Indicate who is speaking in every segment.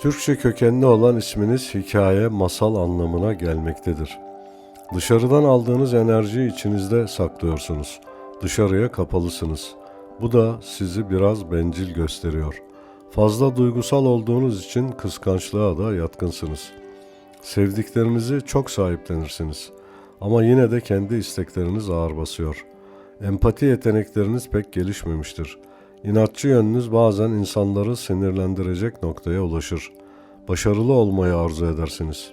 Speaker 1: Türkçe kökenli olan isminiz hikaye, masal anlamına gelmektedir. Dışarıdan aldığınız enerjiyi içinizde saklıyorsunuz. Dışarıya kapalısınız. Bu da sizi biraz bencil gösteriyor. Fazla duygusal olduğunuz için kıskançlığa da yatkınsınız. Sevdiklerinizi çok sahiplenirsiniz. Ama yine de kendi istekleriniz ağır basıyor. Empati yetenekleriniz pek gelişmemiştir. İnatçı yönünüz bazen insanları sinirlendirecek noktaya ulaşır. Başarılı olmayı arzu edersiniz.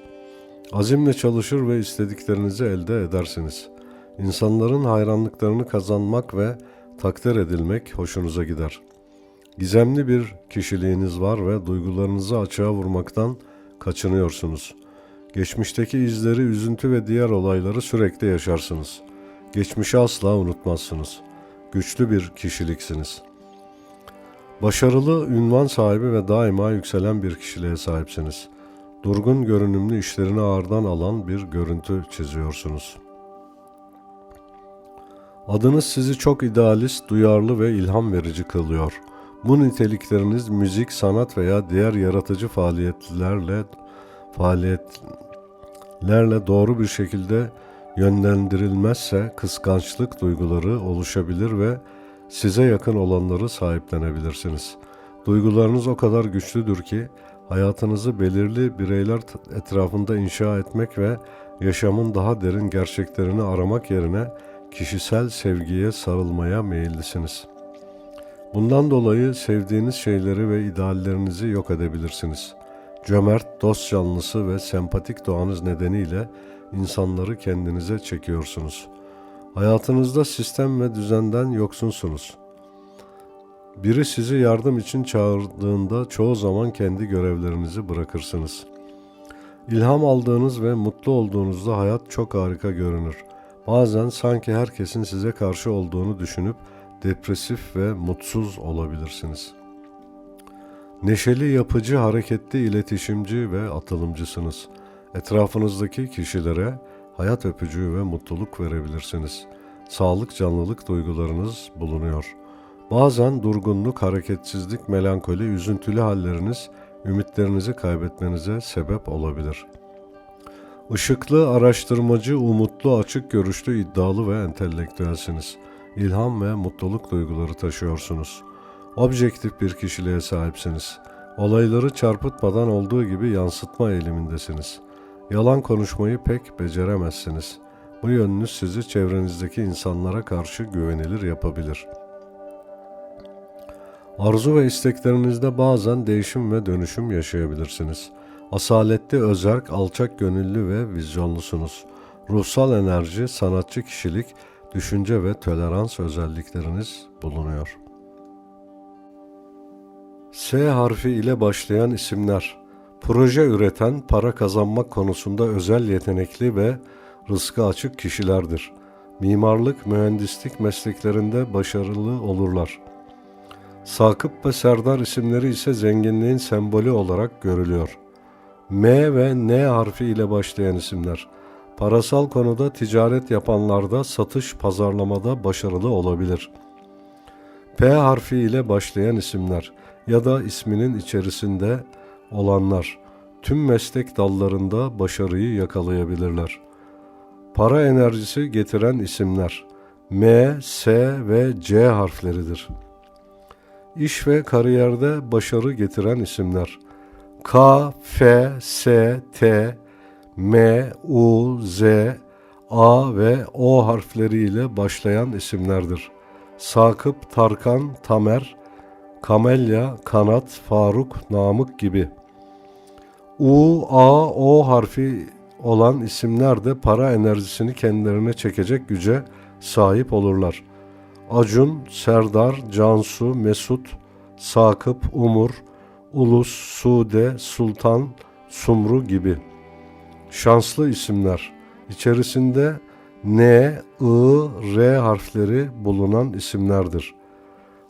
Speaker 1: Azimle çalışır ve istediklerinizi elde edersiniz. İnsanların hayranlıklarını kazanmak ve takdir edilmek hoşunuza gider. Gizemli bir kişiliğiniz var ve duygularınızı açığa vurmaktan kaçınıyorsunuz. Geçmişteki izleri, üzüntü ve diğer olayları sürekli yaşarsınız. Geçmişi asla unutmazsınız. Güçlü bir kişiliksiniz.'' Başarılı, ünvan sahibi ve daima yükselen bir kişiliğe sahipsiniz. Durgun görünümlü işlerini ağırdan alan bir görüntü çiziyorsunuz. Adınız sizi çok idealist, duyarlı ve ilham verici kılıyor. Bu nitelikleriniz müzik, sanat veya diğer yaratıcı faaliyetlerle faaliyetlerle doğru bir şekilde yönlendirilmezse kıskançlık duyguları oluşabilir ve Size yakın olanları sahiplenebilirsiniz. Duygularınız o kadar güçlüdür ki hayatınızı belirli bireyler etrafında inşa etmek ve yaşamın daha derin gerçeklerini aramak yerine kişisel sevgiye sarılmaya meyillisiniz. Bundan dolayı sevdiğiniz şeyleri ve ideallerinizi yok edebilirsiniz. Cömert, dost canlısı ve sempatik doğanız nedeniyle insanları kendinize çekiyorsunuz.'' Hayatınızda sistem ve düzenden yoksunsunuz. Biri sizi yardım için çağırdığında çoğu zaman kendi görevlerinizi bırakırsınız. İlham aldığınız ve mutlu olduğunuzda hayat çok harika görünür. Bazen sanki herkesin size karşı olduğunu düşünüp depresif ve mutsuz olabilirsiniz. Neşeli, yapıcı, hareketli, iletişimci ve atılımcısınız. Etrafınızdaki kişilere hayat öpücüğü ve mutluluk verebilirsiniz. Sağlık, canlılık duygularınız bulunuyor. Bazen durgunluk, hareketsizlik, melankoli, üzüntülü halleriniz ümitlerinizi kaybetmenize sebep olabilir. Işıklı, araştırmacı, umutlu, açık görüşlü, iddialı ve entelektüelsiniz. İlham ve mutluluk duyguları taşıyorsunuz. Objektif bir kişiliğe sahipsiniz. Olayları çarpıtmadan olduğu gibi yansıtma eğilimindesiniz.'' Yalan konuşmayı pek beceremezsiniz. Bu yönünüz sizi çevrenizdeki insanlara karşı güvenilir yapabilir. Arzu ve isteklerinizde bazen değişim ve dönüşüm yaşayabilirsiniz. Asaletli, özerk, alçak gönüllü ve vizyonlusunuz. Ruhsal enerji, sanatçı kişilik, düşünce ve tolerans özellikleriniz bulunuyor. S harfi ile başlayan isimler Proje üreten, para kazanmak konusunda özel yetenekli ve rızkı açık kişilerdir. Mimarlık, mühendislik mesleklerinde başarılı olurlar. Sakıp ve Serdar isimleri ise zenginliğin sembolü olarak görülüyor. M ve N harfi ile başlayan isimler. Parasal konuda ticaret yapanlarda satış pazarlamada başarılı olabilir. P harfi ile başlayan isimler ya da isminin içerisinde olanlar tüm meslek dallarında başarıyı yakalayabilirler. Para enerjisi getiren isimler M, S ve C harfleridir. İş ve kariyerde başarı getiren isimler K, F, S, T, M, U, Z, A ve O harfleriyle başlayan isimlerdir. Sakıp, Tarkan, Tamer, Kamelya, Kanat, Faruk, Namık gibi. U, A, O harfi olan isimler de para enerjisini kendilerine çekecek güce sahip olurlar. Acun, Serdar, Cansu, Mesut, Sakıp, Umur, Ulus, Sude, Sultan, Sumru gibi. Şanslı isimler. İçerisinde N, I, R harfleri bulunan isimlerdir.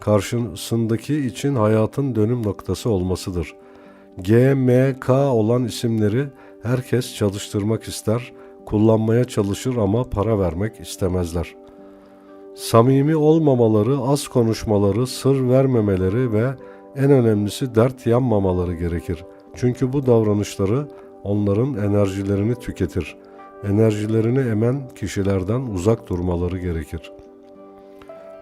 Speaker 1: karşısındaki için hayatın dönüm noktası olmasıdır. G, M, K olan isimleri herkes çalıştırmak ister, kullanmaya çalışır ama para vermek istemezler. Samimi olmamaları, az konuşmaları, sır vermemeleri ve en önemlisi dert yanmamaları gerekir. Çünkü bu davranışları onların enerjilerini tüketir. Enerjilerini emen kişilerden uzak durmaları gerekir.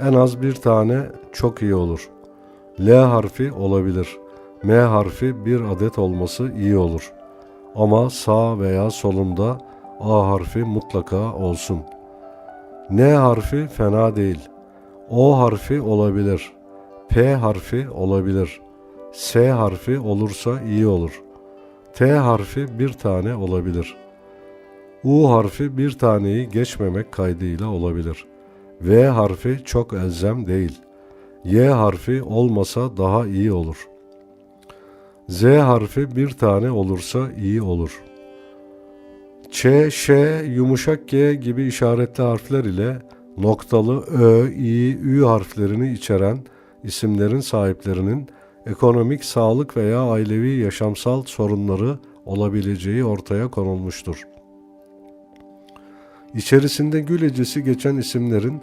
Speaker 1: en az bir tane çok iyi olur. L harfi olabilir. M harfi bir adet olması iyi olur. Ama sağ veya solunda A harfi mutlaka olsun. N harfi fena değil. O harfi olabilir. P harfi olabilir. S harfi olursa iyi olur. T harfi bir tane olabilir. U harfi bir taneyi geçmemek kaydıyla olabilir. V harfi çok elzem değil. Y harfi olmasa daha iyi olur. Z harfi bir tane olursa iyi olur. Ç, Ş, yumuşak G gibi işaretli harfler ile noktalı Ö, İ, Ü harflerini içeren isimlerin sahiplerinin ekonomik, sağlık veya ailevi yaşamsal sorunları olabileceği ortaya konulmuştur. İçerisinde gül geçen isimlerin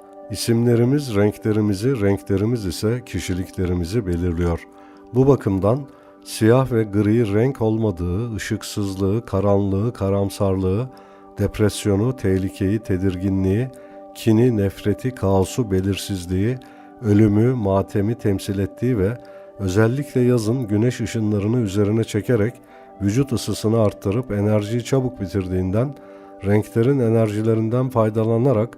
Speaker 1: isimlerimiz renklerimizi, renklerimiz ise kişiliklerimizi belirliyor. Bu bakımdan siyah ve gri renk olmadığı, ışıksızlığı, karanlığı, karamsarlığı, depresyonu, tehlikeyi, tedirginliği, kini, nefreti, kaosu, belirsizliği, ölümü, matemi temsil ettiği ve özellikle yazın güneş ışınlarını üzerine çekerek vücut ısısını arttırıp enerjiyi çabuk bitirdiğinden renklerin enerjilerinden faydalanarak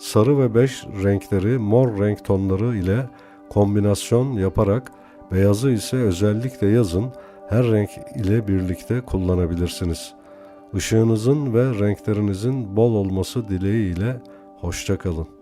Speaker 1: sarı ve beş renkleri mor renk tonları ile kombinasyon yaparak beyazı ise özellikle yazın her renk ile birlikte kullanabilirsiniz. Işığınızın ve renklerinizin bol olması dileğiyle hoşçakalın.